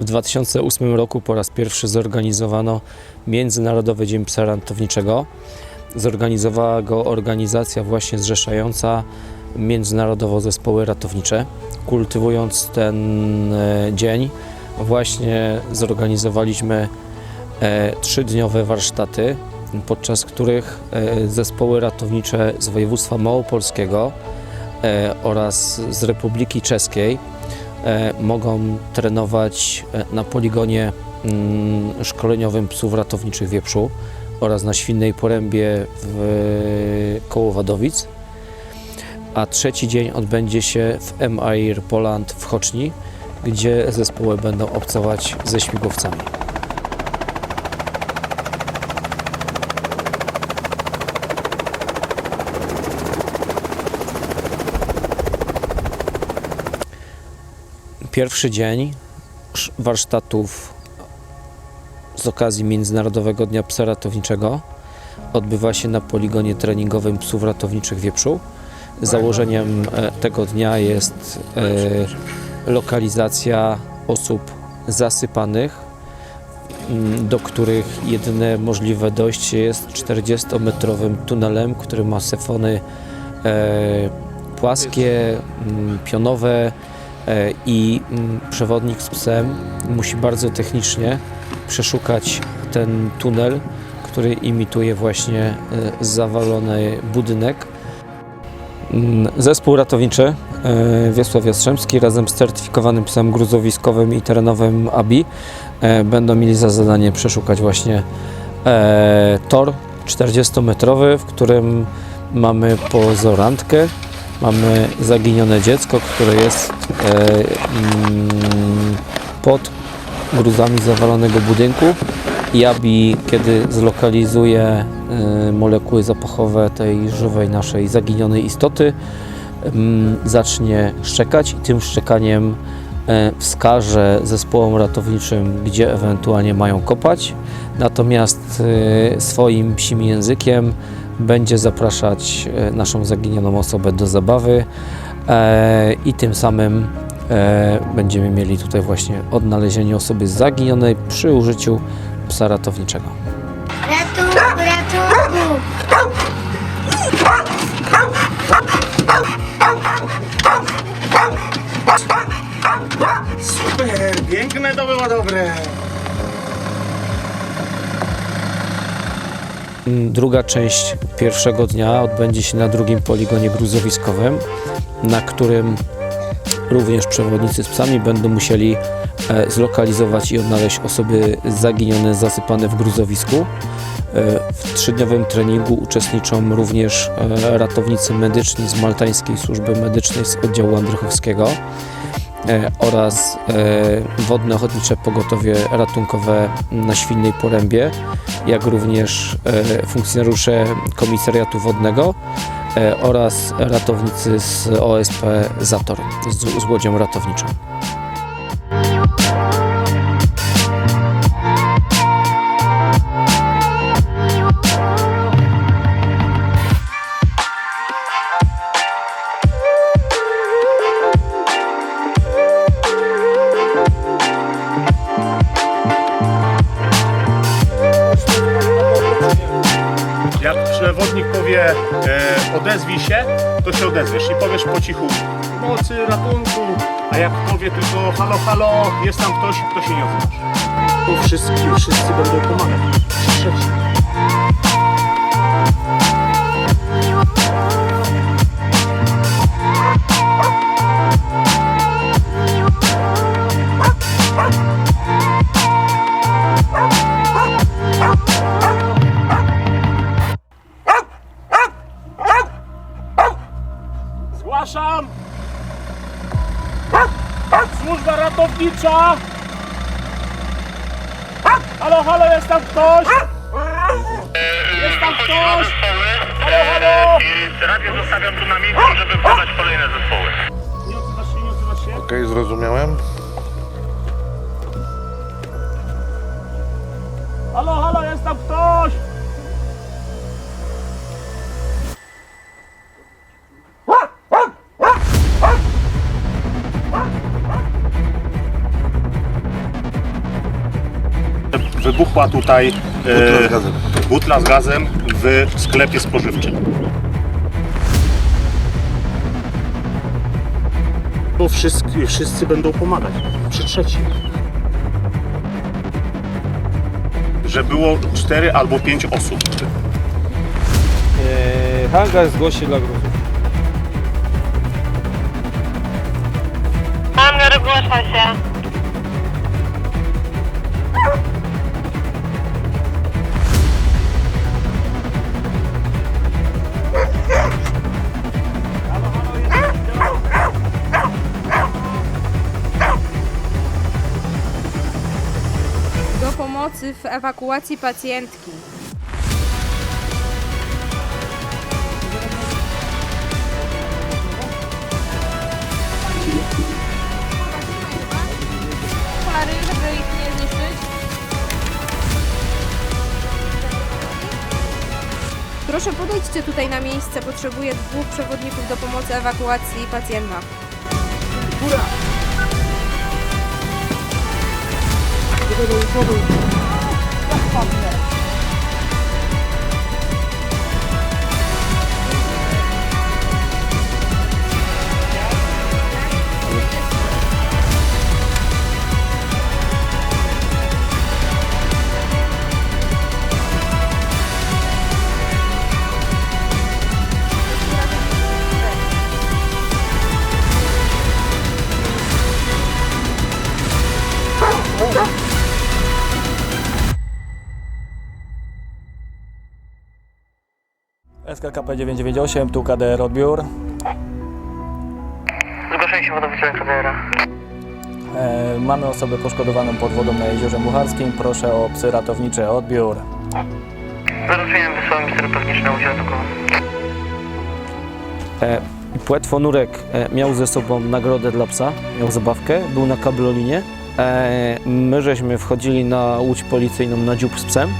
W 2008 roku po raz pierwszy zorganizowano Międzynarodowy Dzień Psa Ratowniczego. Zorganizowała go organizacja właśnie zrzeszająca międzynarodowo zespoły ratownicze. Kultywując ten e, dzień, właśnie zorganizowaliśmy e, trzydniowe warsztaty, podczas których e, zespoły ratownicze z województwa małopolskiego oraz z Republiki Czeskiej mogą trenować e, na poligonie mm, szkoleniowym psów ratowniczych Wieprzu oraz na Świnnej Porębie w koło Wadowic. A trzeci dzień odbędzie się w MAIR Poland w Choczni, gdzie zespoły będą obcować ze śmigłowcami. Pierwszy dzień sz- warsztatów z okazji Międzynarodowego Dnia Psa Ratowniczego odbywa się na poligonie treningowym psów ratowniczych Wieprzu. Założeniem e, tego dnia jest e, lokalizacja osób zasypanych, m, do których jedyne możliwe dojście jest 40-metrowym tunelem, który ma sefony e, płaskie, m, pionowe i m, przewodnik z psem musi bardzo technicznie przeszukać ten tunel, który imituje właśnie e, zawalony budynek. Mm, Zespół ratowniczy e, Wiesław Jastrzębski razem z certyfikowanym psem gruzowiskowym i terenowym ABI e, będą mieli za zadanie przeszukać właśnie e, tor 40-metrowy, w którym mamy pozorantkę, mamy zaginione dziecko, które jest e, mm, pod gruzami zawalonego budynku i ABI, kiedy zlokalizuje e, molekuły zapachowe tej żywej naszej zaginionej istoty, mm, zacznie szczekać i tym szczekaniem e, wskaże zespołom ratowniczym, gdzie ewentualnie mają kopać. Natomiast swoim psim językiem będzie zapraszać e, naszą zaginioną osobę do zabawy e, i tym samym e, będziemy mieli tutaj właśnie odnalezienie osoby zaginionej przy użyciu psa ratowniczego. Ratunku! Super, piękne to było dobre. Druga część pierwszego dnia odbędzie się na drugim poligonie gruzowiskowym, na którym również przewodnicy z psami będą musieli e, zlokalizować i odnaleźć osoby zaginione, zasypane w gruzowisku. E, W trzydniowym treningu uczestniczą również e, ratownicy medyczni z Maltańskiej Służby Medycznej z oddziału Andrychowskiego oraz e, Wodne Ochotnicze Pogotowie Ratunkowe na Świnnej Porębie, jak również e, funkcjonariusze Komisariatu Wodnego e, oraz ratownicy z OSP Zator z, z łodzią ratowniczą. Przewodnik powie e, odezwij się, to się odezwiesz i powiesz po cichu pomocy, ratunku, a jak powie tylko halo, halo, jest tam ktoś, to się nie odzywasz. Tu wszyscy, wszyscy będą pomagać. Halo, halo, jest tam ktoś? Jest tam ktoś? Halo, halo! I radio zostawiam tu na miejscu, żeby wzywać kolejne zespoły. Nie odzywasz się, nie odzywasz się? Okej, zrozumiałem. Halo, halo, jest tam ktoś? Wybuchła tutaj e, Butla z gazem. butla z gazem w sklepie spożywczym. Bo wszyscy, wszyscy będą pomagać. Przy trzecim. Że było 4 albo 5 osób. Eee, hangar zgłosi dla gruzów. Hangar zgłasza się. Pomocy w ewakuacji pacjentki. Pary, żeby ich nie zniszczyć. Proszę podejdźcie tutaj na miejsce. Potrzebuję dwóch przewodników do pomocy ewakuacji pacjenta. SKKP 998, tu KDR odbiór. Zgłoszenie się wodowice KDR-a. E, mamy osobę poszkodowaną pod wodą na Jeziorze Mucharskim. Proszę o psy ratownicze odbiór. Zaruszeniem wysłałem mi terapeutyczne udział tylko. E, Płetwonurek e, miał ze sobą nagrodę dla psa, miał zabawkę, był na kablolinie. E, my żeśmy wchodzili na łódź policyjną na dziób z psem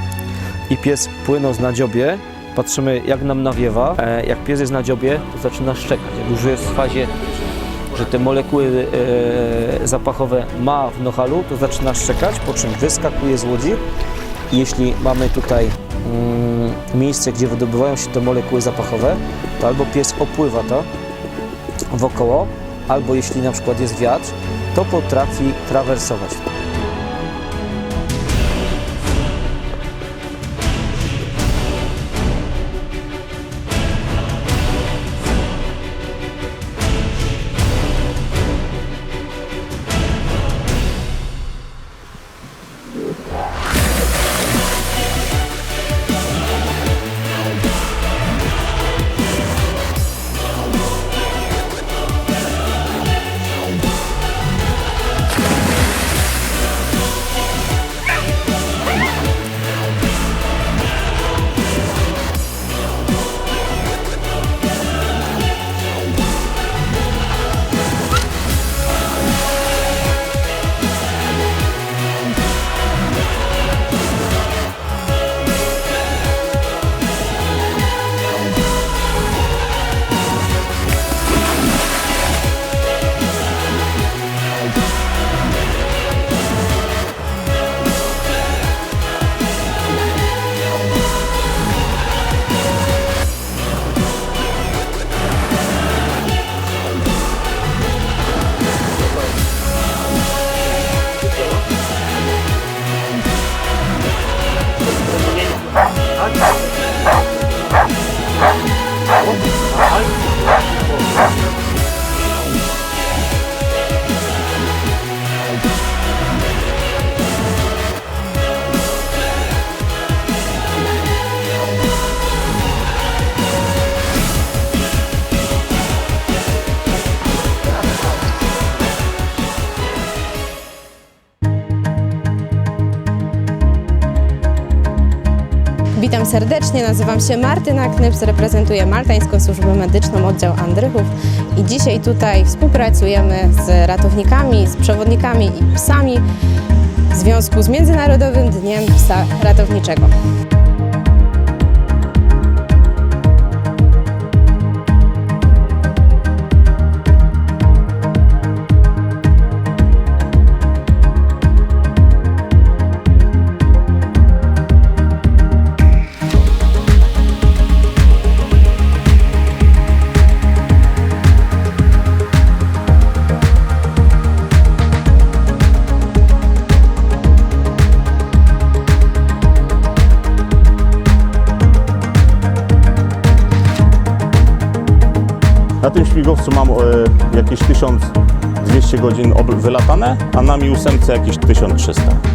i pies płynął z nadziobie. Patrzymy jak nam nawiewa. E, jak pies jest na dziobie, to zaczyna szczekać. Jak już jest w fazie, że te molekuły e, zapachowe ma w nohalu, to zaczyna szczekać, po czym wyskakuje z łodzi. Jeśli mamy tutaj mm, miejsce, gdzie wydobywają się te molekuły zapachowe, to albo pies opływa to wokoło, albo jeśli na przykład jest wiatr, to potrafi trawersować. Witam serdecznie, nazywam się Martyna Knyps, reprezentuję Maltańską Służbę Medyczną Oddział Andrychów i dzisiaj tutaj współpracujemy z ratownikami, z przewodnikami i psami w związku z Międzynarodowym Dniem Psa Ratowniczego. Tym śmigłowcu mam e, jakieś 1200 godzin wylatane, a na Mi ósemce jakieś 1300.